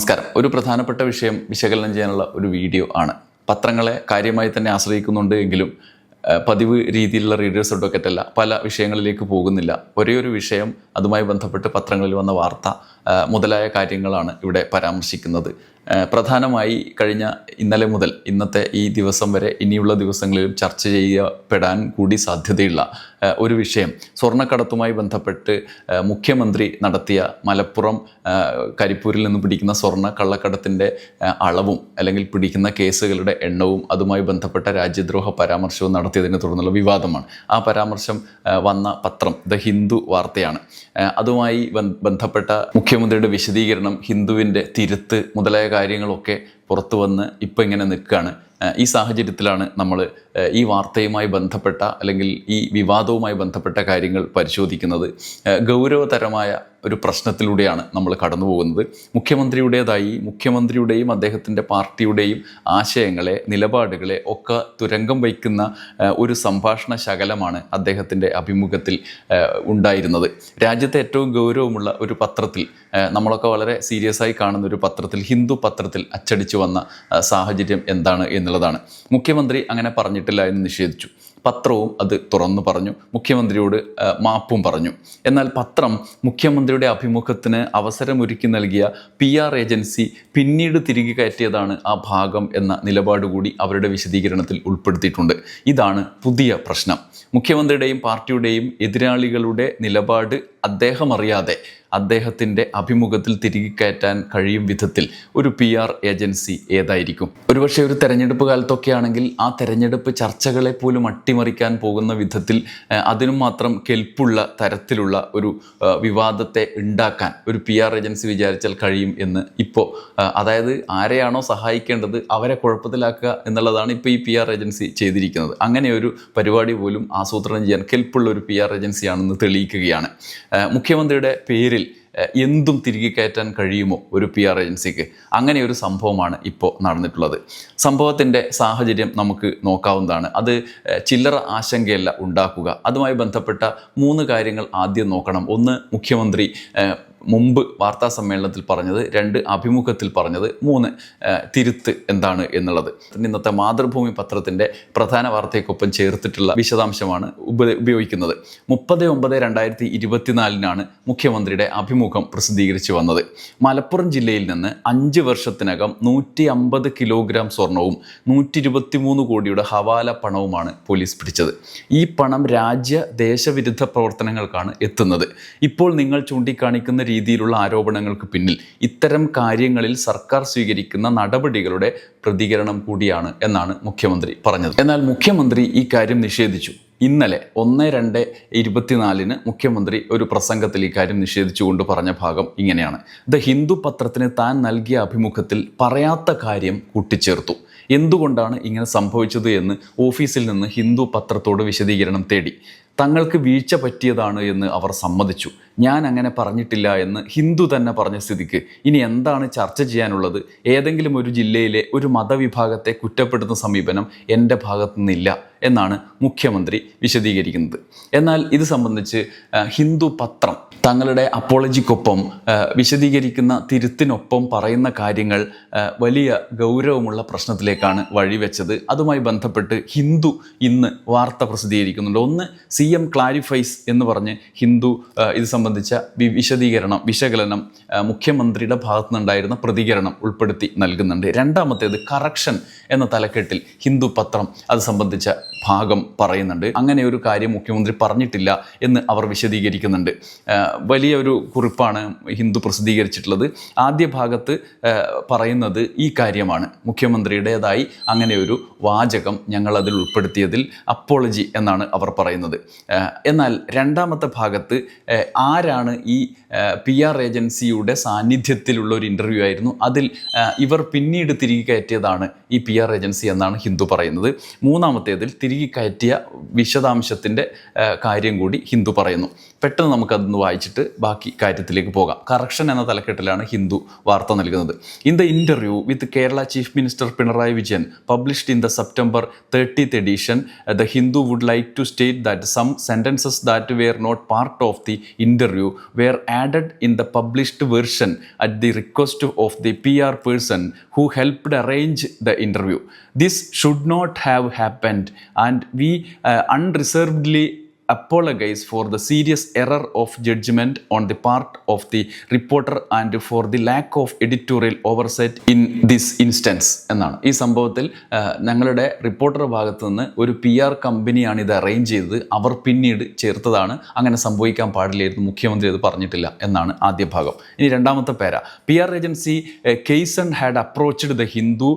നമസ്കാരം ഒരു പ്രധാനപ്പെട്ട വിഷയം വിശകലനം ചെയ്യാനുള്ള ഒരു വീഡിയോ ആണ് പത്രങ്ങളെ കാര്യമായി തന്നെ ആശ്രയിക്കുന്നുണ്ട് എങ്കിലും പതിവ് രീതിയിലുള്ള റീഡേഴ്സ് ഒട്ടൊക്കെറ്റല്ല പല വിഷയങ്ങളിലേക്ക് പോകുന്നില്ല ഒരേ ഒരു വിഷയം അതുമായി ബന്ധപ്പെട്ട് പത്രങ്ങളിൽ വന്ന വാർത്ത മുതലായ കാര്യങ്ങളാണ് ഇവിടെ പരാമർശിക്കുന്നത് പ്രധാനമായി കഴിഞ്ഞ ഇന്നലെ മുതൽ ഇന്നത്തെ ഈ ദിവസം വരെ ഇനിയുള്ള ദിവസങ്ങളിലും ചർച്ച ചെയ്യപ്പെടാൻ കൂടി സാധ്യതയുള്ള ഒരു വിഷയം സ്വർണ്ണക്കടത്തുമായി ബന്ധപ്പെട്ട് മുഖ്യമന്ത്രി നടത്തിയ മലപ്പുറം കരിപ്പൂരിൽ നിന്ന് പിടിക്കുന്ന സ്വർണ്ണ കള്ളക്കടത്തിൻ്റെ അളവും അല്ലെങ്കിൽ പിടിക്കുന്ന കേസുകളുടെ എണ്ണവും അതുമായി ബന്ധപ്പെട്ട രാജ്യദ്രോഹ പരാമർശവും നടത്തിയതിനെ തുടർന്നുള്ള വിവാദമാണ് ആ പരാമർശം വന്ന പത്രം ദ ഹിന്ദു വാർത്തയാണ് അതുമായി ബന്ധപ്പെട്ട മുഖ്യമന്ത്രിയുടെ വിശദീകരണം ഹിന്ദുവിൻ്റെ തിരുത്ത് മുതലായ കാര്യങ്ങളൊക്കെ പുറത്തു വന്ന് ഇപ്പം ഇങ്ങനെ നിൽക്കുകയാണ് ഈ സാഹചര്യത്തിലാണ് നമ്മൾ ഈ വാർത്തയുമായി ബന്ധപ്പെട്ട അല്ലെങ്കിൽ ഈ വിവാദവുമായി ബന്ധപ്പെട്ട കാര്യങ്ങൾ പരിശോധിക്കുന്നത് ഗൗരവതരമായ ഒരു പ്രശ്നത്തിലൂടെയാണ് നമ്മൾ കടന്നു പോകുന്നത് മുഖ്യമന്ത്രിയുടേതായി മുഖ്യമന്ത്രിയുടെയും അദ്ദേഹത്തിൻ്റെ പാർട്ടിയുടെയും ആശയങ്ങളെ നിലപാടുകളെ ഒക്കെ തുരങ്കം വയ്ക്കുന്ന ഒരു സംഭാഷണ ശകലമാണ് അദ്ദേഹത്തിൻ്റെ അഭിമുഖത്തിൽ ഉണ്ടായിരുന്നത് രാജ്യത്തെ ഏറ്റവും ഗൗരവമുള്ള ഒരു പത്രത്തിൽ നമ്മളൊക്കെ വളരെ സീരിയസ് ആയി കാണുന്ന ഒരു പത്രത്തിൽ ഹിന്ദു പത്രത്തിൽ അച്ചടിച്ചു വന്ന സാഹചര്യം എന്താണ് എന്ന് എന്നുള്ളതാണ് മുഖ്യമന്ത്രി അങ്ങനെ പറഞ്ഞിട്ടില്ല എന്ന് നിഷേധിച്ചു പത്രവും അത് തുറന്നു പറഞ്ഞു മുഖ്യമന്ത്രിയോട് മാപ്പും പറഞ്ഞു എന്നാൽ പത്രം മുഖ്യമന്ത്രിയുടെ അഭിമുഖത്തിന് അവസരമൊരുക്കി നൽകിയ പി ആർ ഏജൻസി പിന്നീട് തിരികെ കയറ്റിയതാണ് ആ ഭാഗം എന്ന നിലപാട് കൂടി അവരുടെ വിശദീകരണത്തിൽ ഉൾപ്പെടുത്തിയിട്ടുണ്ട് ഇതാണ് പുതിയ പ്രശ്നം മുഖ്യമന്ത്രിയുടെയും പാർട്ടിയുടെയും എതിരാളികളുടെ നിലപാട് അദ്ദേഹം അറിയാതെ അദ്ദേഹത്തിൻ്റെ അഭിമുഖത്തിൽ തിരികെ കയറ്റാൻ കഴിയും വിധത്തിൽ ഒരു പി ആർ ഏജൻസി ഏതായിരിക്കും ഒരുപക്ഷെ ഒരു തെരഞ്ഞെടുപ്പ് കാലത്തൊക്കെ ആണെങ്കിൽ ആ തെരഞ്ഞെടുപ്പ് ചർച്ചകളെ പോലും അട്ടിമറിക്കാൻ പോകുന്ന വിധത്തിൽ അതിനും മാത്രം കെൽപ്പുള്ള തരത്തിലുള്ള ഒരു വിവാദത്തെ ഉണ്ടാക്കാൻ ഒരു പി ആർ ഏജൻസി വിചാരിച്ചാൽ കഴിയും എന്ന് ഇപ്പോൾ അതായത് ആരെയാണോ സഹായിക്കേണ്ടത് അവരെ കുഴപ്പത്തിലാക്കുക എന്നുള്ളതാണ് ഇപ്പോൾ ഈ പി ആർ ഏജൻസി ചെയ്തിരിക്കുന്നത് അങ്ങനെ ഒരു പരിപാടി പോലും ആസൂത്രണം ചെയ്യാൻ കെൽപ്പുള്ള ഒരു പി ആർ ഏജൻസിയാണെന്ന് തെളിയിക്കുകയാണ് മുഖ്യമന്ത്രിയുടെ പേരിൽ എന്തും തിരികെ കയറ്റാൻ കഴിയുമോ ഒരു പി ആർ ഏജൻസിക്ക് അങ്ങനെ ഒരു സംഭവമാണ് ഇപ്പോൾ നടന്നിട്ടുള്ളത് സംഭവത്തിൻ്റെ സാഹചര്യം നമുക്ക് നോക്കാവുന്നതാണ് അത് ചില്ലറ ആശങ്കയല്ല ഉണ്ടാക്കുക അതുമായി ബന്ധപ്പെട്ട മൂന്ന് കാര്യങ്ങൾ ആദ്യം നോക്കണം ഒന്ന് മുഖ്യമന്ത്രി മുമ്പ് വാർത്താ സമ്മേളനത്തിൽ പറഞ്ഞത് രണ്ട് അഭിമുഖത്തിൽ പറഞ്ഞത് മൂന്ന് തിരുത്ത് എന്താണ് എന്നുള്ളത് ഇന്നത്തെ മാതൃഭൂമി പത്രത്തിൻ്റെ പ്രധാന വാർത്തയ്ക്കൊപ്പം ചേർത്തിട്ടുള്ള വിശദാംശമാണ് ഉപയോഗിക്കുന്നത് മുപ്പത് ഒമ്പത് രണ്ടായിരത്തി ഇരുപത്തിനാലിനാണ് മുഖ്യമന്ത്രിയുടെ അഭിമുഖം പ്രസിദ്ധീകരിച്ചു വന്നത് മലപ്പുറം ജില്ലയിൽ നിന്ന് അഞ്ച് വർഷത്തിനകം നൂറ്റി അമ്പത് കിലോഗ്രാം സ്വർണവും നൂറ്റി മൂന്ന് കോടിയുടെ ഹവാല പണവുമാണ് പോലീസ് പിടിച്ചത് ഈ പണം രാജ്യ ദേശവിരുദ്ധ പ്രവർത്തനങ്ങൾക്കാണ് എത്തുന്നത് ഇപ്പോൾ നിങ്ങൾ ചൂണ്ടിക്കാണിക്കുന്ന രീതിയിലുള്ള ആരോപണങ്ങൾക്ക് പിന്നിൽ ഇത്തരം കാര്യങ്ങളിൽ സർക്കാർ സ്വീകരിക്കുന്ന നടപടികളുടെ പ്രതികരണം കൂടിയാണ് എന്നാണ് മുഖ്യമന്ത്രി പറഞ്ഞത് എന്നാൽ മുഖ്യമന്ത്രി ഈ കാര്യം നിഷേധിച്ചു ഇന്നലെ ഒന്ന് രണ്ട് ഇരുപത്തിനാലിന് മുഖ്യമന്ത്രി ഒരു പ്രസംഗത്തിൽ ഇക്കാര്യം നിഷേധിച്ചുകൊണ്ട് പറഞ്ഞ ഭാഗം ഇങ്ങനെയാണ് ദ ഹിന്ദു പത്രത്തിന് താൻ നൽകിയ അഭിമുഖത്തിൽ പറയാത്ത കാര്യം കൂട്ടിച്ചേർത്തു എന്തുകൊണ്ടാണ് ഇങ്ങനെ സംഭവിച്ചത് എന്ന് ഓഫീസിൽ നിന്ന് ഹിന്ദു പത്രത്തോട് വിശദീകരണം തേടി തങ്ങൾക്ക് വീഴ്ച പറ്റിയതാണ് എന്ന് അവർ സമ്മതിച്ചു ഞാൻ അങ്ങനെ പറഞ്ഞിട്ടില്ല എന്ന് ഹിന്ദു തന്നെ പറഞ്ഞ സ്ഥിതിക്ക് ഇനി എന്താണ് ചർച്ച ചെയ്യാനുള്ളത് ഏതെങ്കിലും ഒരു ജില്ലയിലെ ഒരു മതവിഭാഗത്തെ കുറ്റപ്പെടുത്തുന്ന സമീപനം എൻ്റെ ഭാഗത്തു നിന്നില്ല എന്നാണ് മുഖ്യമന്ത്രി വിശദീകരിക്കുന്നത് എന്നാൽ ഇത് സംബന്ധിച്ച് ഹിന്ദു പത്രം തങ്ങളുടെ അപ്പോളജിക്കൊപ്പം വിശദീകരിക്കുന്ന തിരുത്തിനൊപ്പം പറയുന്ന കാര്യങ്ങൾ വലിയ ഗൗരവമുള്ള പ്രശ്നത്തിലേക്കാണ് വഴിവെച്ചത് അതുമായി ബന്ധപ്പെട്ട് ഹിന്ദു ഇന്ന് വാർത്ത പ്രസിദ്ധീകരിക്കുന്നുണ്ട് ഒന്ന് സി എം ക്ലാരിഫൈസ് എന്ന് പറഞ്ഞ് ഹിന്ദു ഇത് സംബന്ധിച്ച വിശദീകരണം വിശകലനം മുഖ്യമന്ത്രിയുടെ ഭാഗത്തുനിന്നുണ്ടായിരുന്ന പ്രതികരണം ഉൾപ്പെടുത്തി നൽകുന്നുണ്ട് രണ്ടാമത്തേത് കറക്ഷൻ എന്ന തലക്കെട്ടിൽ ഹിന്ദു പത്രം അത് സംബന്ധിച്ച ഭാഗം പറയുന്നുണ്ട് അങ്ങനെ ഒരു കാര്യം മുഖ്യമന്ത്രി പറഞ്ഞിട്ടില്ല എന്ന് അവർ വിശദീകരിക്കുന്നുണ്ട് വലിയ ഒരു കുറിപ്പാണ് ഹിന്ദു പ്രസിദ്ധീകരിച്ചിട്ടുള്ളത് ആദ്യ ഭാഗത്ത് പറയുന്നത് ഈ കാര്യമാണ് മുഖ്യമന്ത്രിയുടേതായി അങ്ങനെ ഒരു വാചകം ഞങ്ങൾ അതിൽ ഉൾപ്പെടുത്തിയതിൽ അപ്പോളജി എന്നാണ് അവർ പറയുന്നത് എന്നാൽ രണ്ടാമത്തെ ഭാഗത്ത് ആരാണ് ഈ പി ആർ ഏജൻസിയുടെ സാന്നിധ്യത്തിലുള്ള ഒരു ഇൻ്റർവ്യൂ ആയിരുന്നു അതിൽ ഇവർ പിന്നീട് തിരികെ കയറ്റിയതാണ് ഈ പി ആർ ഏജൻസി എന്നാണ് ഹിന്ദു പറയുന്നത് മൂന്നാമത്തേതിൽ തിരികെ കയറ്റിയ വിശദാംശത്തിൻ്റെ കാര്യം കൂടി ഹിന്ദു പറയുന്നു പെട്ടെന്ന് നമുക്കതൊന്ന് വായിച്ചിട്ട് ബാക്കി കാര്യത്തിലേക്ക് പോകാം കറക്ഷൻ എന്ന തലക്കെട്ടിലാണ് ഹിന്ദു വാർത്ത നൽകുന്നത് in the interview with Kerala chief minister Pinarayi Vijayan published in the September thirtieth edition the Hindu would like to state that some sentences that were not part of the interview were added in the published version at the request of the P R person who helped arrange the interview this should not have happened and we uh, unreservedly apologise for the serious error of judgment on the part of the reporter and for the lack of editorial oversight in this instance എന്നാണ് ഈ സംഭവത്തിൽ ഞങ്ങളുടെ reporter ഭാഗത്തു നിന്ന് ഒരു P R കമ്പനിയാണ് ഇത് arrange ചെയ്തത് അവർ പിന്നീട് ചേർത്തതാണ് അങ്ങനെ സംഭവിക്കാൻ പാടില്ലായിരുന്നു മുഖ്യമന്ത്രി അത് പറഞ്ഞിട്ടില്ല എന്നാണ് ആദ്യ ഭാഗം ഇനി രണ്ടാമത്തെ പേര P R agency Kaizzen had approached the Hindu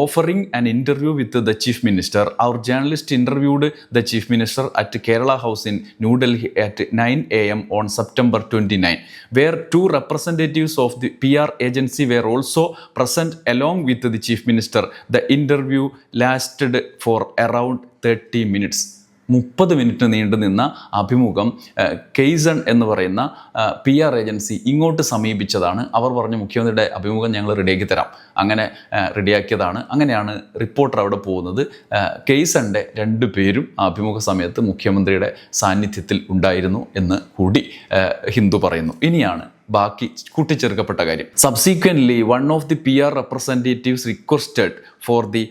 offering an interview with the chief minister their journalist interviewed the chief minister at Kerala House in New Delhi at 9 a.m. on September 29, where two representatives of the PR agency were also present along with the Chief Minister. The interview lasted for around 30 minutes. മുപ്പത് minute നീണ്ടു നിന്ന അഭിമുഖം കെയ്സൺ എന്ന് പറയുന്ന P R agency ഇങ്ങോട്ട് സമീപിച്ചതാണ് അവർ പറഞ്ഞു മുഖ്യമന്ത്രിയുടെ അഭിമുഖം ഞങ്ങൾ റെഡിയാക്കി തരാം അങ്ങനെ റെഡിയാക്കിയതാണ് അങ്ങനെയാണ് റിപ്പോർട്ടർ അവിടെ പോകുന്നത് കെയ്സണിൻ്റെ രണ്ടു പേരും അഭിമുഖ സമയത്ത് മുഖ്യമന്ത്രിയുടെ സാന്നിധ്യത്തിൽ ഉണ്ടായിരുന്നു എന്ന് കൂടി ഹിന്ദു പറയുന്നു ഇനിയാണ് ബാക്കി കൂട്ടിച്ചേർക്കപ്പെട്ട കാര്യം subsequently one of the P R representatives requested for the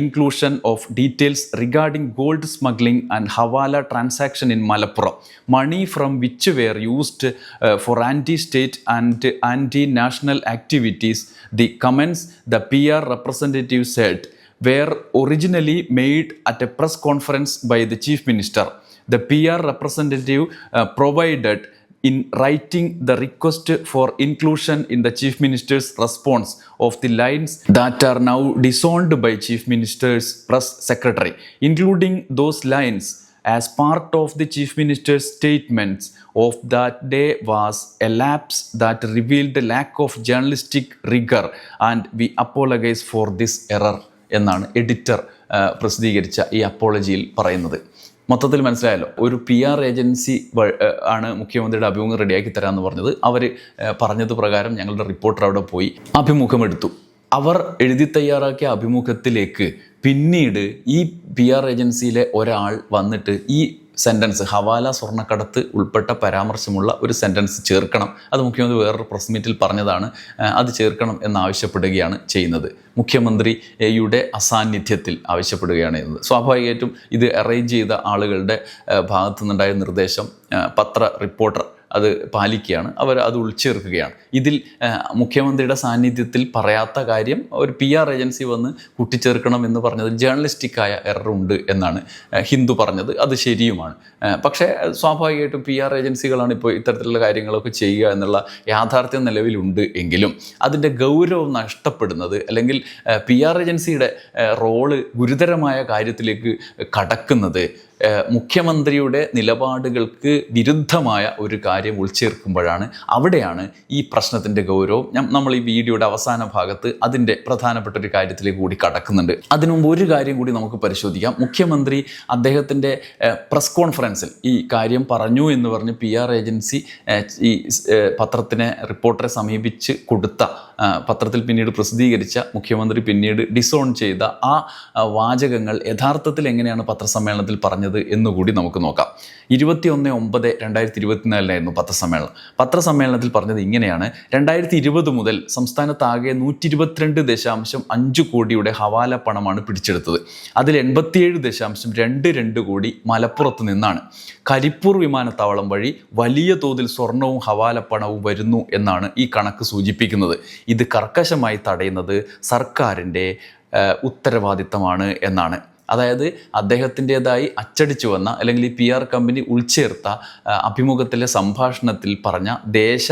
inclusion of details regarding gold smuggling and hawala transaction in Malappuram money from which were used for anti state and anti national activities the comments the P R representative said were originally made at a press conference by the chief minister the P R representative provided in writing the request for inclusion in the Chief Minister's response of the lines that are now disowned by Chief Minister's press secretary, including those lines as part of the Chief Minister's statements of that day was a lapse that revealed the lack of journalistic rigor and we apologize for this error എന്നാണ് editor പ്രസിദ്ധീകരിച്ച ഈ അപ്പോളജിയിൽ പറയുന്നത് മൊത്തത്തിൽ മനസ്സിലായല്ലോ ഒരു P R agency ആണ് മുഖ്യമന്ത്രിയുടെ അഭിമുഖം റെഡിയാക്കി തരാമെന്ന് പറഞ്ഞത് അവർ പറഞ്ഞത് പ്രകാരം ഞങ്ങളുടെ റിപ്പോർട്ടർ അവിടെ പോയി അഭിമുഖമെടുത്തു അവർ എഴുതി തയ്യാറാക്കിയ അഭിമുഖത്തിലേക്ക് പിന്നീട് ഈ പി ആർ ഏജൻസിയിലെ ഒരാൾ വന്നിട്ട് ഈ സെൻറ്റൻസ് ഹവാല സ്വർണ്ണക്കടത്ത് ഉൾപ്പെട്ട പരാമർശമുള്ള ഒരു സെൻറ്റൻസ് ചേർക്കണം അത് മുഖ്യമന്ത്രി വേറൊരു പ്രസ് മീറ്റിൽ പറഞ്ഞതാണ് അത് ചേർക്കണം എന്നാവശ്യപ്പെടുകയാണ് ചെയ്യുന്നത് മുഖ്യമന്ത്രിയുടെ അസാന്നിധ്യത്തിൽ ആവശ്യപ്പെടുകയാണ് ചെയ്യുന്നത് സ്വാഭാവികമായിട്ടും ഇത് അറേഞ്ച് ചെയ്ത ആളുകളുടെ നിന്നുണ്ടായ നിർദ്ദേശം പത്ര റിപ്പോർട്ടർ അത് പാലിക്കുകയാണ് അവർ അത് ഉൾച്ചേർക്കുകയാണ് ഇതിൽ മുഖ്യമന്ത്രിയുടെ സാന്നിധ്യത്തിൽ പറയാത്ത കാര്യം ഒരു പി ആർ ഏജൻസി വന്ന് കൂട്ടിച്ചേർക്കണം എന്ന് പറഞ്ഞത് ജേർണലിസ്റ്റിക്കായ എററുണ്ട് എന്നാണ് ഹിന്ദു പറഞ്ഞത് അത് ശരിയുമാണ് പക്ഷേ സ്വാഭാവികമായിട്ടും പി ആർ ഏജൻസികളാണ് ഇപ്പോൾ ഇത്തരത്തിലുള്ള കാര്യങ്ങളൊക്കെ ചെയ്യുക എന്നുള്ള യാഥാർത്ഥ്യം നിലവിലുണ്ട് എങ്കിലും അതിൻ്റെ ഗൗരവം നഷ്ടപ്പെടുന്നത് അല്ലെങ്കിൽ പി ആർ ഏജൻസിയുടെ റോള് ഗുരുതരമായ കാര്യത്തിലേക്ക് കടക്കുന്നത് മുഖ്യമന്ത്രിയുടെ നിലപാടുകൾക്ക് വിരുദ്ധമായ ഒരു കാര്യം ഉൾച്ചേർക്കുമ്പോഴാണ് അവിടെയാണ് ഈ പ്രശ്നത്തിൻ്റെ ഗൗരവം നമ്മൾ ഈ വീഡിയോയുടെ അവസാന ഭാഗത്ത് അതിൻ്റെ പ്രധാനപ്പെട്ട ഒരു കാര്യത്തിലേക്ക് കൂടി കടക്കുന്നുണ്ട് അതിനു മുമ്പ് ഒരു കാര്യം കൂടി നമുക്ക് പരിശോധിക്കാം മുഖ്യമന്ത്രി അദ്ദേഹത്തിൻ്റെ പ്രസ് കോൺഫറൻസിൽ ഈ കാര്യം പറഞ്ഞു എന്ന് പറഞ്ഞ് പി ആർ ഏജൻസി ഈ പത്രത്തിനെ റിപ്പോർട്ടറെ സമീപിച്ച് കൊടുത്ത പത്രത്തിൽ പിന്നീട് പ്രസിദ്ധീകരിച്ച മുഖ്യമന്ത്രി പിന്നീട് ഡിസോൺ ചെയ്ത ആ വാചകങ്ങൾ യഥാർത്ഥത്തിൽ എങ്ങനെയാണ് പത്രസമ്മേളനത്തിൽ പറഞ്ഞത് എന്നുകൂടി നമുക്ക് നോക്കാം ഇരുപത്തി ഒന്ന് ഒമ്പത് രണ്ടായിരത്തി ഇരുപത്തിനാലിലായിരുന്നു പത്രസമ്മേളനം പത്രസമ്മേളനത്തിൽ പറഞ്ഞത് ഇങ്ങനെയാണ് രണ്ടായിരത്തി ഇരുപത് മുതൽ സംസ്ഥാനത്താകെ നൂറ്റി ഇരുപത്തിരണ്ട് ദശാംശം അഞ്ച് കോടിയുടെ ഹവാല പണമാണ് പിടിച്ചെടുത്തത് അതിൽ എൺപത്തിയേഴ് ദശാംശം രണ്ട് രണ്ട് കോടി മലപ്പുറത്ത് നിന്നാണ് കരിപ്പൂർ വിമാനത്താവളം വഴി വലിയ തോതിൽ സ്വർണവും ഹവാല പണവും വരുന്നു എന്നാണ് ഈ കണക്ക് സൂചിപ്പിക്കുന്നത് ഇത് കർക്കശമായി തടയുന്നത് സർക്കാരിൻ്റെ ഉത്തരവാദിത്തമാണ് എന്നാണ് അതായത് അദ്ദേഹത്തിൻ്റെതായി അച്ചടിച്ചു വന്ന അല്ലെങ്കിൽ പി ആർ കമ്പനി ഉൾച്ചേർത്ത അഭിമുഖത്തിലെ സംഭാഷണത്തിൽ പറഞ്ഞ ദേശ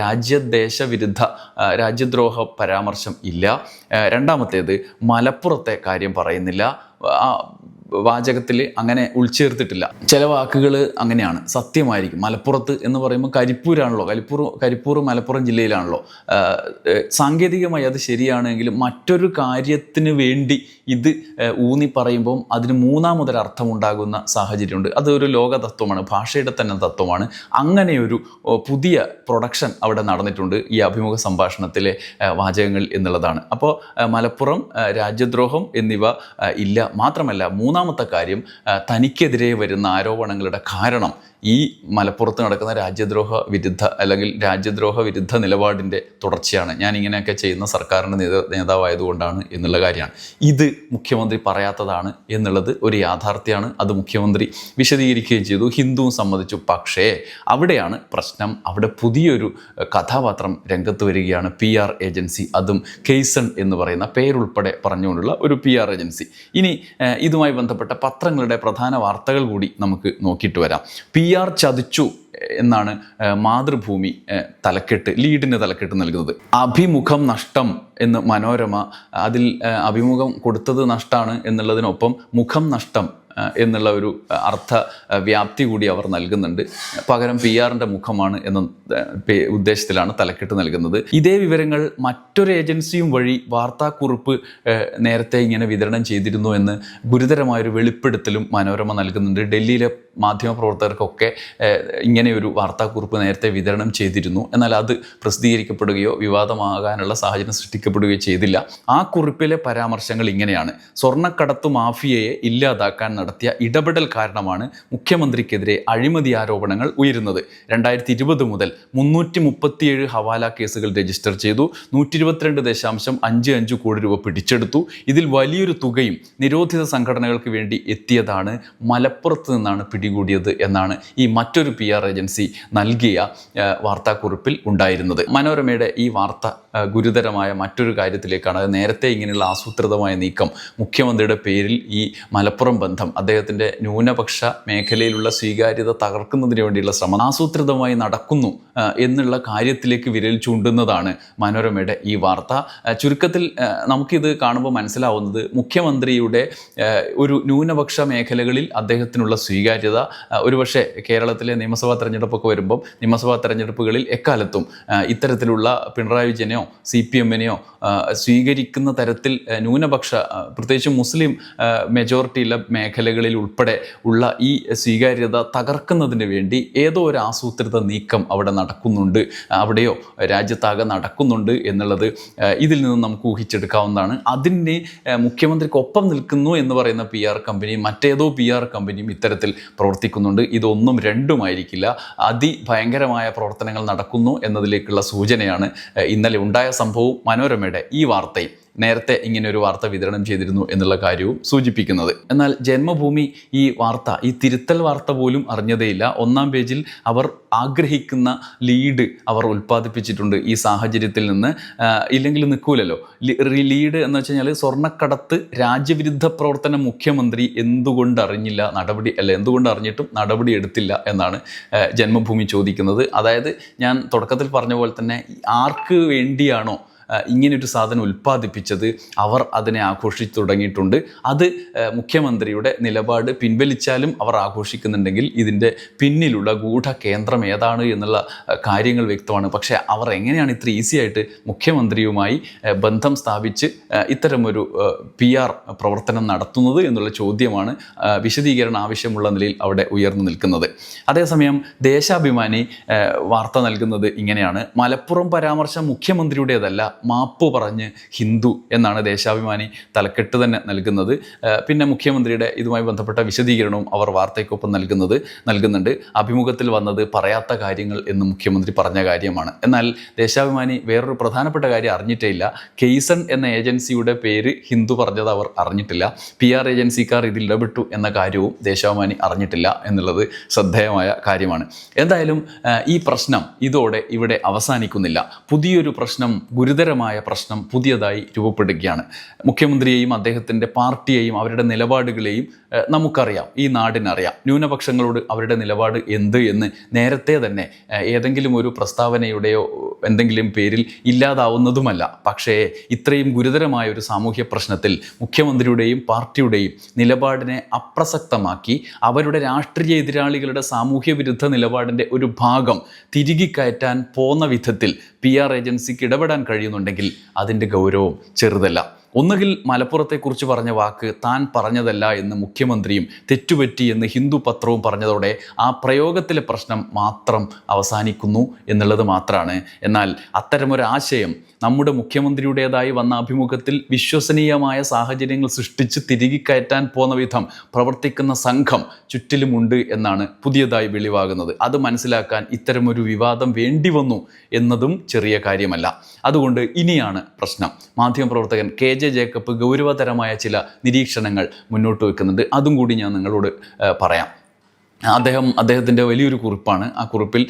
രാജ്യദേശ വിരുദ്ധ രാജ്യദ്രോഹ പരാമർശം ഇല്ല രണ്ടാമത്തേത് മലപ്പുറത്തെ കാര്യം പറയുന്നില്ല വാചകത്തിൽ അങ്ങനെ ഉൾച്ചേർത്തിട്ടില്ല ചില വാക്കുകൾ അങ്ങനെയാണ് സത്യമായിരിക്കും മലപ്പുറത്ത് എന്ന് പറയുമ്പോൾ കരിപ്പൂരാണല്ലോ കരിപ്പൂർ കരിപ്പൂർ മലപ്പുറം ജില്ലയിലാണല്ലോ സാങ്കേതികമായി അത് ശരിയാണെങ്കിലും മറ്റൊരു കാര്യത്തിന് വേണ്ടി ഇത് ഊന്നി പറയുമ്പം അതിന് മൂന്നാമതൊരർത്ഥമുണ്ടാകുന്ന സാഹചര്യമുണ്ട് അതൊരു ലോകതത്വമാണ് ഭാഷയുടെ തന്നെ തത്വമാണ് അങ്ങനെയൊരു പുതിയ പ്രൊഡക്ഷൻ അവിടെ നടന്നിട്ടുണ്ട് ഈ അഭിമുഖ സംഭാഷണത്തിലെ വാചകങ്ങൾ എന്നുള്ളതാണ് അപ്പോൾ മലപ്പുറം രാജ്യദ്രോഹം എന്നിവ ഇല്ല മാത്രമല്ല മൂന്നാം മൂന്നാമത്തെ കാര്യം തനിക്കെതിരെ വരുന്ന ആരോപണങ്ങളുടെ കാരണം ഈ മലപ്പുറത്ത് നടക്കുന്ന രാജ്യദ്രോഹ വിരുദ്ധ അല്ലെങ്കിൽ രാജ്യദ്രോഹ വിരുദ്ധ നിലപാടിൻ്റെ തുടർച്ചയാണ് ഞാൻ ഇങ്ങനെയൊക്കെ ചെയ്യുന്ന സർക്കാരിൻ്റെ നേതാവായതുകൊണ്ടാണ് എന്നുള്ള കാര്യമാണ് ഇത് മുഖ്യമന്ത്രി പറയാത്തതാണ് എന്നുള്ളത് ഒരു യാഥാർത്ഥ്യമാണ് അത് മുഖ്യമന്ത്രി വിശദീകരിക്കുകയും ചെയ്തു ഹിന്ദുവും സംബന്ധിച്ചു പക്ഷേ അവിടെയാണ് പ്രശ്നം അവിടെ പുതിയൊരു കഥാപാത്രം രംഗത്ത് വരികയാണ് പി ആർ ഏജൻസി അതും കെയ്സൺ എന്ന് പറയുന്ന പേരുൾപ്പെടെ പറഞ്ഞുകൊണ്ടുള്ള ഒരു പി ആർ ഏജൻസി ഇനി ഇതുമായി ബന്ധപ്പെട്ട് ബന്ധപ്പെട്ട പത്രങ്ങളുടെ പ്രധാന വാർത്തകൾ കൂടി നമുക്ക് നോക്കിയിട്ട് വരാം പി ആർ ചതിച്ചു എന്നാണ് മാതൃഭൂമി തലക്കെട്ട് ലീഡിന് തലക്കെട്ട് നൽകുന്നത് അഭിമുഖം നഷ്ടം എന്ന് മനോരമ അതിൽ അഭിമുഖം കൊടുത്തത് നഷ്ടമാണ് എന്നുള്ളതിനൊപ്പം മുഖം നഷ്ടം എന്നുള്ള ഒരു അർത്ഥ വ്യാപ്തി കൂടി അവർ നൽകുന്നുണ്ട് പകരം പി ആറിൻ്റെ മുഖമാണ് എന്ന ഉദ്ദേശത്തിലാണ് തലക്കെട്ട് നൽകുന്നത് ഇതേ വിവരങ്ങൾ മറ്റൊരു ഏജൻസിയും വഴി വാർത്താക്കുറിപ്പ് നേരത്തെ ഇങ്ങനെ വിതരണം ചെയ്തിരുന്നു എന്ന് ഗുരുതരമായൊരു വെളിപ്പെടുത്തലും മനോരമ നൽകുന്നുണ്ട് ഡൽഹിയിലെ മാധ്യമപ്രവർത്തകർക്കൊക്കെ ഇങ്ങനെയൊരു വാർത്താക്കുറിപ്പ് നേരത്തെ വിതരണം ചെയ്തിരുന്നു എന്നാൽ അത് പ്രസിദ്ധീകരിക്കപ്പെടുകയോ വിവാദമാകാനുള്ള സാഹചര്യം സൃഷ്ടിക്കപ്പെടുകയോ ചെയ്തില്ല ആ കുറിപ്പിലെ പരാമർശങ്ങൾ ഇങ്ങനെയാണ് സ്വർണ്ണക്കടത്ത് മാഫിയയെ ഇല്ലാതാക്കാൻ നടത്തിയ ഇടപെടൽ കാരണമാണ് മുഖ്യമന്ത്രിക്കെതിരെ അഴിമതി ആരോപണങ്ങൾ ഉയരുന്നത് രണ്ടായിരത്തി ഇരുപത് മുതൽ മുന്നൂറ്റി മുപ്പത്തിയേഴ് ഹവാല കേസുകൾ രജിസ്റ്റർ ചെയ്തു നൂറ്റി ഇരുപത്തിരണ്ട് ദശാംശം അഞ്ച് അഞ്ച് കോടി രൂപ പിടിച്ചെടുത്തു ഇതിൽ വലിയൊരു തുകയും നിരോധിത സംഘടനകൾക്ക് വേണ്ടി എത്തിയതാണ് മലപ്പുറത്ത് നിന്നാണ് പിടികൂടിയത് എന്നാണ് ഈ മറ്റൊരു പി ആർ ഏജൻസി നൽകിയ വാർത്താക്കുറിപ്പിൽ ഉണ്ടായിരുന്നത് മനോരമയുടെ ഈ വാർത്ത ഗുരുതരമായ മറ്റൊരു കാര്യത്തിലേക്കാണ് അത് നേരത്തെ ഇങ്ങനെയുള്ള ആസൂത്രിതമായ നീക്കം മുഖ്യമന്ത്രിയുടെ പേരിൽ ഈ മലപ്പുറം ബന്ധം അദ്ദേഹത്തിൻ്റെ ന്യൂനപക്ഷ മേഖലയിലുള്ള സ്വീകാര്യത തകർക്കുന്നതിന് വേണ്ടിയുള്ള ശ്രമം ആസൂത്രിതമായി നടക്കുന്നു എന്നുള്ള കാര്യത്തിലേക്ക് വിരൽ ചൂണ്ടുന്നതാണ് മനോരമയുടെ ഈ വാർത്ത ചുരുക്കത്തിൽ നമുക്കിത് കാണുമ്പോൾ മനസ്സിലാവുന്നത് മുഖ്യമന്ത്രിയുടെ ഒരു ന്യൂനപക്ഷ മേഖലകളിൽ അദ്ദേഹത്തിനുള്ള സ്വീകാര്യത സാധ്യത ഒരുപക്ഷെ കേരളത്തിലെ നിയമസഭാ തെരഞ്ഞെടുപ്പൊക്കെ വരുമ്പം നിയമസഭാ തെരഞ്ഞെടുപ്പുകളിൽ എക്കാലത്തും ഇത്തരത്തിലുള്ള പിണറായി വിജയനെയോ സി പി എമ്മിനെയോ സ്വീകരിക്കുന്ന തരത്തിൽ ന്യൂനപക്ഷ പ്രത്യേകിച്ച് മുസ്ലിം മെജോറിറ്റിയിലെ മേഖലകളിൽ ഉൾപ്പെടെ ഉള്ള ഈ സ്വീകാര്യത തകർക്കുന്നതിന് വേണ്ടി ഏതോ ഒരു ആസൂത്രിത നീക്കം അവിടെ നടക്കുന്നുണ്ട് അവിടെയോ രാജ്യത്താകെ നടക്കുന്നുണ്ട് എന്നുള്ളത് ഇതിൽ നിന്ന് നമുക്ക് ഊഹിച്ചെടുക്കാവുന്നതാണ് അതിന് മുഖ്യമന്ത്രിക്കൊപ്പം നിൽക്കുന്നു എന്ന് പറയുന്ന പി ആർ കമ്പനിയും മറ്റേതോ പി ആർ കമ്പനിയും ഇത്തരത്തിൽ പ്രവർത്തിക്കുന്നുണ്ട് ഇതൊന്നും രണ്ടുമായിരിക്കില്ല അതിഭയങ്കരമായ പ്രവർത്തനങ്ങൾ നടക്കുന്നു എന്നതിലേക്കുള്ള സൂചനയാണ് ഇന്നലെ ഉണ്ടായ സംഭവവും മനോരമയുടെ ഈ വാർത്തയും നേരത്തെ ഇങ്ങനെ ഒരു വാർത്ത വിതരണം ചെയ്തിരുന്നു എന്നുള്ള കാര്യവും സൂചിപ്പിക്കുന്നത് എന്നാൽ ജന്മഭൂമി ഈ വാർത്ത ഈ തിരുത്തൽ വാർത്ത പോലും അറിഞ്ഞതേയില്ല ഒന്നാം പേജിൽ അവർ ആഗ്രഹിക്കുന്ന ലീഡ് അവർ ഉൽപ്പാദിപ്പിച്ചിട്ടുണ്ട് ഈ സാഹചര്യത്തിൽ നിന്ന് ഇല്ലെങ്കിൽ നിൽക്കൂലല്ലോ ലീഡ് എന്ന് വെച്ച് കഴിഞ്ഞാൽ സ്വർണ്ണക്കടത്ത് രാജ്യവിരുദ്ധ പ്രവർത്തനം മുഖ്യമന്ത്രി എന്തുകൊണ്ട് അറിഞ്ഞില്ല നടപടി അല്ല എന്തുകൊണ്ട് അറിഞ്ഞിട്ടും നടപടി എടുത്തില്ല എന്നാണ് ജന്മഭൂമി ചോദിക്കുന്നത് അതായത് ഞാൻ തുടക്കത്തിൽ പറഞ്ഞ പോലെ തന്നെ ആർക്ക് വേണ്ടിയാണോ ഇങ്ങനെയൊരു സാധനം ഉൽപ്പാദിപ്പിച്ചത് അവർ അതിനെ ആഘോഷിച്ചു തുടങ്ങിയിട്ടുണ്ട് അത് മുഖ്യമന്ത്രിയുടെ നിലപാട് പിൻവലിച്ചാലും അവർ ആഘോഷിക്കുന്നുണ്ടെങ്കിൽ ഇതിൻ്റെ പിന്നിലുള്ള ഗൂഢ കേന്ദ്രം ഏതാണ് എന്നുള്ള കാര്യങ്ങൾ വ്യക്തമാണ് പക്ഷേ അവർ എങ്ങനെയാണ് ഇത്ര ഈസി ആയിട്ട് മുഖ്യമന്ത്രിയുമായി ബന്ധം സ്ഥാപിച്ച് ഇത്തരമൊരു പി ആർ പ്രവർത്തനം നടത്തുന്നത് എന്നുള്ള ചോദ്യമാണ് വിശദീകരണം ആവശ്യമുള്ള നിലയിൽ അവിടെ ഉയർന്നു നിൽക്കുന്നത് അതേസമയം ദേശാഭിമാനി വാർത്ത നൽകുന്നത് ഇങ്ങനെയാണ് മലപ്പുറം പരാമർശം മുഖ്യമന്ത്രിയുടേതല്ല മാപ്പ് പറഞ്ഞ് ഹിന്ദു എന്നാണ് ദേശാഭിമാനി തലക്കെട്ട് തന്നെ നൽകുന്നത് പിന്നെ മുഖ്യമന്ത്രിയുടെ ഇതുമായി ബന്ധപ്പെട്ട വിശദീകരണവും അവർ വാർത്തയ്ക്കൊപ്പം നൽകുന്നത് നൽകുന്നുണ്ട് അഭിമുഖത്തിൽ വന്നത് പറയാത്ത കാര്യങ്ങൾ എന്ന് മുഖ്യമന്ത്രി പറഞ്ഞ കാര്യമാണ് എന്നാൽ ദേശാഭിമാനി വേറൊരു പ്രധാനപ്പെട്ട കാര്യം അറിഞ്ഞിട്ടേ ഇല്ല കെയ്സൺ എന്ന ഏജൻസിയുടെ പേര് ഹിന്ദു പറഞ്ഞത് അവർ അറിഞ്ഞിട്ടില്ല പി ആർ ഏജൻസിക്കാർ ഇതിൽ ഇടപെട്ടു എന്ന കാര്യവും ദേശാഭിമാനി അറിഞ്ഞിട്ടില്ല എന്നുള്ളത് ശ്രദ്ധേയമായ കാര്യമാണ് എന്തായാലും ഈ പ്രശ്നം ഇതോടെ ഇവിടെ അവസാനിക്കുന്നില്ല പുതിയൊരു പ്രശ്നം ഗുരുതര ഗുരുതരമായ പ്രശ്നം പുതിയതായി രൂപപ്പെടുകയാണ് മുഖ്യമന്ത്രിയെയും അദ്ദേഹത്തിൻ്റെ പാർട്ടിയെയും അവരുടെ നിലപാടുകളെയും നമുക്കറിയാം ഈ നാടിനറിയാം ന്യൂനപക്ഷങ്ങളോട് അവരുടെ നിലപാട് എന്ത് എന്ന് നേരത്തെ തന്നെ ഏതെങ്കിലും ഒരു പ്രസ്താവനയുടെയോ എന്തെങ്കിലും പേരിൽ ഇല്ലാതാവുന്നതുമല്ല പക്ഷേ ഇത്രയും ഗുരുതരമായ ഒരു സാമൂഹ്യ പ്രശ്നത്തിൽ മുഖ്യമന്ത്രിയുടെയും പാർട്ടിയുടെയും നിലപാടിനെ അപ്രസക്തമാക്കി അവരുടെ രാഷ്ട്രീയ എതിരാളികളുടെ സാമൂഹ്യ വിരുദ്ധ നിലപാടിൻ്റെ ഒരു ഭാഗം തിരികെ കയറ്റാൻ പോന്ന വിധത്തിൽ പി ആർ ഏജൻസിക്ക് ഇടപെടാൻ കഴിയുന്നുണ്ടെങ്കിൽ അതിൻ്റെ ഗൗരവം ചെറുതല്ല ഒന്നുകിൽ മലപ്പുറത്തെക്കുറിച്ച് പറഞ്ഞ വാക്ക് താൻ പറഞ്ഞതല്ല എന്ന് മുഖ്യമന്ത്രിയും തെറ്റുപറ്റി എന്ന് ഹിന്ദു പത്രവും പറഞ്ഞതോടെ ആ പ്രയോഗത്തിലെ പ്രശ്നം മാത്രം അവസാനിക്കുന്നു എന്നുള്ളത് മാത്രമാണ് എന്നാൽ അത്തരമൊരാശയം നമ്മുടെ മുഖ്യമന്ത്രിയുടേതായി വന്ന അഭിമുഖത്തിൽ വിശ്വസനീയമായ സാഹചര്യങ്ങൾ സൃഷ്ടിച്ച് തിരികെ കയറ്റാൻ പോന്ന വിധം പ്രവർത്തിക്കുന്ന സംഘം ചുറ്റിലുമുണ്ട് എന്നാണ് പുതിയതായി വെളിവാകുന്നത് അത് മനസ്സിലാക്കാൻ ഇത്തരമൊരു വിവാദം വേണ്ടി വന്നു എന്നതും ചെറിയ കാര്യമല്ല അതുകൊണ്ട് ഇനിയാണ് പ്രശ്നം മാധ്യമപ്രവർത്തകൻ കെ ജെ ജേക്കബ് ഗൗരവതരമായ ചില നിരീക്ഷണങ്ങൾ മുന്നോട്ട് വെക്കുന്നുണ്ട് അതും കൂടി ഞാൻ നിങ്ങളോട് പറയാം അദ്ദേഹം അദ്ദേഹത്തിൻ്റെ വലിയൊരു കുറിപ്പാണ് ആ കുറിപ്പിൽ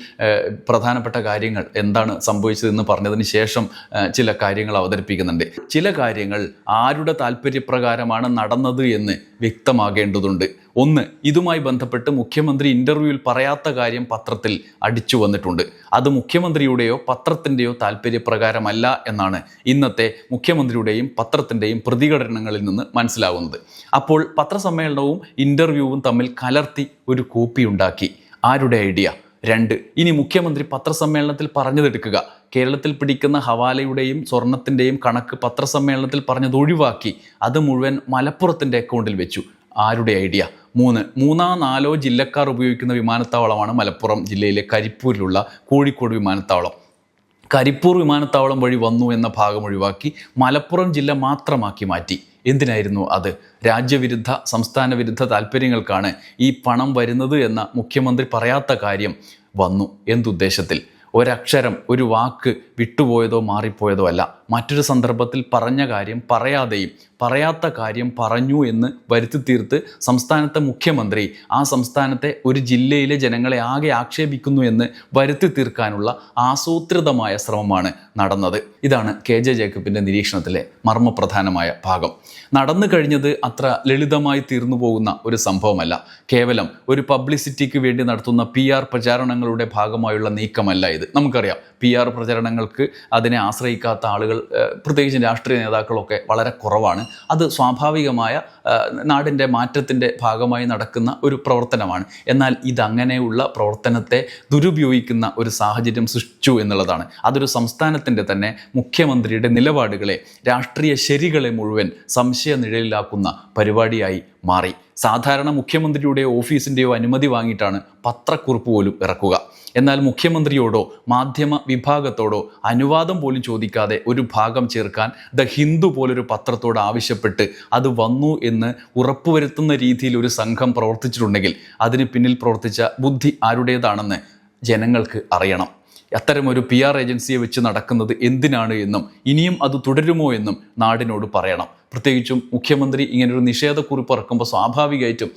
പ്രധാനപ്പെട്ട കാര്യങ്ങൾ എന്താണ് സംഭവിച്ചതെന്ന് പറഞ്ഞതിന് ശേഷം ചില കാര്യങ്ങൾ അവതരിപ്പിക്കുന്നുണ്ട് ചില കാര്യങ്ങൾ ആരുടെ താല്പര്യപ്രകാരമാണ് നടന്നത് എന്ന് വ്യക്തമാകേണ്ടതുണ്ട് ഒന്ന് ഇതുമായി ബന്ധപ്പെട്ട് മുഖ്യമന്ത്രി ഇൻ്റർവ്യൂവിൽ പറയാത്ത കാര്യം പത്രത്തിൽ അടിച്ചു വന്നിട്ടുണ്ട് അത് മുഖ്യമന്ത്രിയുടെയോ പത്രത്തിൻ്റെയോ താല്പര്യപ്രകാരമല്ല എന്നാണ് ഇന്നത്തെ മുഖ്യമന്ത്രിയുടെയും പത്രത്തിൻ്റെയും പ്രതികരണങ്ങളിൽ നിന്ന് മനസ്സിലാവുന്നത് അപ്പോൾ പത്രസമ്മേളനവും ഇൻ്റർവ്യൂവും തമ്മിൽ കലർത്തി ഒരു കോപ്പി ഉണ്ടാക്കി ആരുടെ ഐഡിയ രണ്ട് ഇനി മുഖ്യമന്ത്രി പത്രസമ്മേളനത്തിൽ പറഞ്ഞതെടുക്കുക കേരളത്തിൽ പിടിക്കുന്ന ഹവാലയുടെയും സ്വർണത്തിൻ്റെയും കണക്ക് പത്രസമ്മേളനത്തിൽ പറഞ്ഞത് ഒഴിവാക്കി അത് മുഴുവൻ മലപ്പുറത്തിൻ്റെ അക്കൗണ്ടിൽ വെച്ചു ആരുടെ ഐഡിയ മൂന്ന് മൂന്നാം നാലോ ജില്ലക്കാർ ഉപയോഗിക്കുന്ന വിമാനത്താവളമാണ് മലപ്പുറം ജില്ലയിലെ കരിപ്പൂരിലുള്ള കോഴിക്കോട് വിമാനത്താവളം കരിപ്പൂർ വിമാനത്താവളം വഴി വന്നു എന്ന ഭാഗം ഒഴിവാക്കി മലപ്പുറം ജില്ല മാത്രമാക്കി മാറ്റി എന്തിനായിരുന്നു അത് രാജ്യവിരുദ്ധ സംസ്ഥാന വിരുദ്ധ താല്പര്യങ്ങൾക്കാണ് ഈ പണം വരുന്നത് എന്ന മുഖ്യമന്ത്രി പറയാത്ത കാര്യം വന്നു എന്തുദ്ദേശത്തിൽ ഒരക്ഷരം ഒരു വാക്ക് വിട്ടുപോയതോ മാറിപ്പോയതോ അല്ല മറ്റൊരു സന്ദർഭത്തിൽ പറഞ്ഞ കാര്യം പറയാതെയും പറയാത്ത കാര്യം പറഞ്ഞു എന്ന് വരുത്തി തീർത്ത് സംസ്ഥാനത്തെ മുഖ്യമന്ത്രി ആ സംസ്ഥാനത്തെ ഒരു ജില്ലയിലെ ജനങ്ങളെ ആകെ ആക്ഷേപിക്കുന്നു എന്ന് വരുത്തി തീർക്കാനുള്ള ആസൂത്രിതമായ ശ്രമമാണ് നടന്നത് ഇതാണ് കെ ജെ ജേക്കബിൻ്റെ നിരീക്ഷണത്തിലെ മർമ്മപ്രധാനമായ ഭാഗം നടന്നു കഴിഞ്ഞത് അത്ര ലളിതമായി തീർന്നു പോകുന്ന ഒരു സംഭവമല്ല കേവലം ഒരു പബ്ലിസിറ്റിക്ക് വേണ്ടി നടത്തുന്ന പി ആർ പ്രചാരണങ്ങളുടെ ഭാഗമായുള്ള നീക്കമല്ല ഇത് നമുക്കറിയാം പി ആർ പ്രചരണങ്ങൾക്ക് അതിനെ ആശ്രയിക്കാത്ത ആളുകൾ പ്രത്യേകിച്ച് രാഷ്ട്രീയ നേതാക്കളൊക്കെ വളരെ കുറവാണ് അത് സ്വാഭാവികമായ നാടിൻ്റെ മാറ്റത്തിൻ്റെ ഭാഗമായി നടക്കുന്ന ഒരു പ്രവർത്തനമാണ് എന്നാൽ ഇതങ്ങനെയുള്ള പ്രവർത്തനത്തെ ദുരുപയോഗിക്കുന്ന ഒരു സാഹചര്യം സൃഷ്ടിച്ചു എന്നുള്ളതാണ് അതൊരു സംസ്ഥാനത്തിൻ്റെ തന്നെ മുഖ്യമന്ത്രിയുടെ നിലപാടുകളെ രാഷ്ട്രീയ ശരികളെ മുഴുവൻ സംശയ നിഴലിലാക്കുന്ന പരിപാടിയായി മാറി സാധാരണ മുഖ്യമന്ത്രിയുടെയോ ഓഫീസിൻ്റെയോ അനുമതി വാങ്ങിയിട്ടാണ് പത്രക്കുറിപ്പ് പോലും ഇറക്കുക എന്നാൽ മുഖ്യമന്ത്രിയോടോ മാധ്യമ വിഭാഗത്തോടോ അനുവാദം പോലും ചോദിക്കാതെ ഒരു ഭാഗം ചേർക്കാൻ ദ ഹിന്ദു പോലൊരു പത്രത്തോട് ആവശ്യപ്പെട്ട് അത് വന്നു എന്ന് ഉറപ്പുവരുത്തുന്ന രീതിയിൽ ഒരു സംഘം പ്രവർത്തിച്ചിട്ടുണ്ടെങ്കിൽ അതിന് പിന്നിൽ പ്രവർത്തിച്ച ബുദ്ധി ആരുടേതാണെന്ന് ജനങ്ങൾക്ക് അറിയണം അത്തരമൊരു പി ആർ ഏജൻസിയെ വെച്ച് നടക്കുന്നത് എന്തിനാണ് എന്നും ഇനിയും അത് തുടരുമോ എന്നും നാടിനോട് പറയണം പ്രത്യേകിച്ചും മുഖ്യമന്ത്രി ഇങ്ങനൊരു നിഷേധക്കുറിപ്പ് ഇറക്കുമ്പോൾ സ്വാഭാവികമായിട്ടും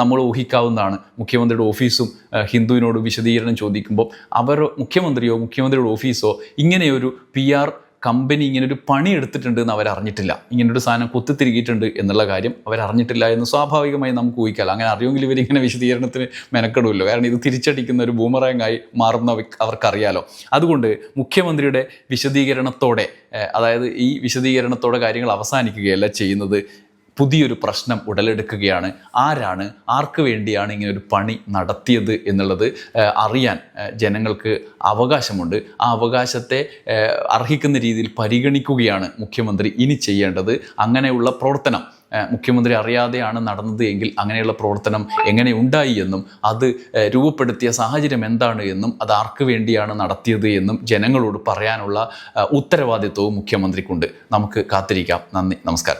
നമ്മൾ ഊഹിക്കാവുന്നതാണ് മുഖ്യമന്ത്രിയുടെ ഓഫീസും ഹിന്ദുവിനോട് വിശദീകരണം ചോദിക്കുമ്പോൾ അവർ മുഖ്യമന്ത്രിയോ മുഖ്യമന്ത്രിയുടെ ഓഫീസോ ഇങ്ങനെയൊരു പി ആർ കമ്പനി ഇങ്ങനൊരു പണി എടുത്തിട്ടുണ്ട് എന്ന് അവരറിഞ്ഞിട്ടില്ല ഇങ്ങനൊരു സാധനം കുത്തിത്തിരികിയിട്ടുണ്ട് എന്നുള്ള കാര്യം അവരറിഞ്ഞിട്ടില്ല എന്ന് സ്വാഭാവികമായി നമുക്ക് ഊഹിക്കാം അങ്ങനെ അറിയുമെങ്കിൽ ഇവരിങ്ങനെ വിശദീകരണത്തിന് മെനക്കെടുമല്ലോ കാരണം ഇത് തിരിച്ചടിക്കുന്ന ഒരു ബൂമറാങ്ങായി മാറുന്ന അവർക്കറിയാലോ അതുകൊണ്ട് മുഖ്യമന്ത്രിയുടെ വിശദീകരണത്തോടെ അതായത് ഈ വിശദീകരണത്തോടെ കാര്യങ്ങൾ അവസാനിക്കുകയല്ല ചെയ്യുന്നത് പുതിയൊരു പ്രശ്നം ഉടലെടുക്കുകയാണ് ആരാണ് ആർക്ക് വേണ്ടിയാണ് ഇങ്ങനെ ഒരു പണി നടത്തിയത് എന്നുള്ളത് അറിയാൻ ജനങ്ങൾക്ക് അവകാശമുണ്ട് ആ അവകാശത്തെ അർഹിക്കുന്ന രീതിയിൽ പരിഗണിക്കുകയാണ് മുഖ്യമന്ത്രി ഇനി ചെയ്യേണ്ടത് അങ്ങനെയുള്ള പ്രവർത്തനം മുഖ്യമന്ത്രി അറിയാതെയാണ് നടന്നത് എങ്കിൽ അങ്ങനെയുള്ള പ്രവർത്തനം എങ്ങനെ ഉണ്ടായി എന്നും അത് രൂപപ്പെടുത്തിയ സാഹചര്യം എന്താണ് എന്നും അത് ആർക്ക് വേണ്ടിയാണ് നടത്തിയത് എന്നും ജനങ്ങളോട് പറയാനുള്ള ഉത്തരവാദിത്വവും മുഖ്യമന്ത്രിക്കുണ്ട് നമുക്ക് കാത്തിരിക്കാം നന്ദി നമസ്കാരം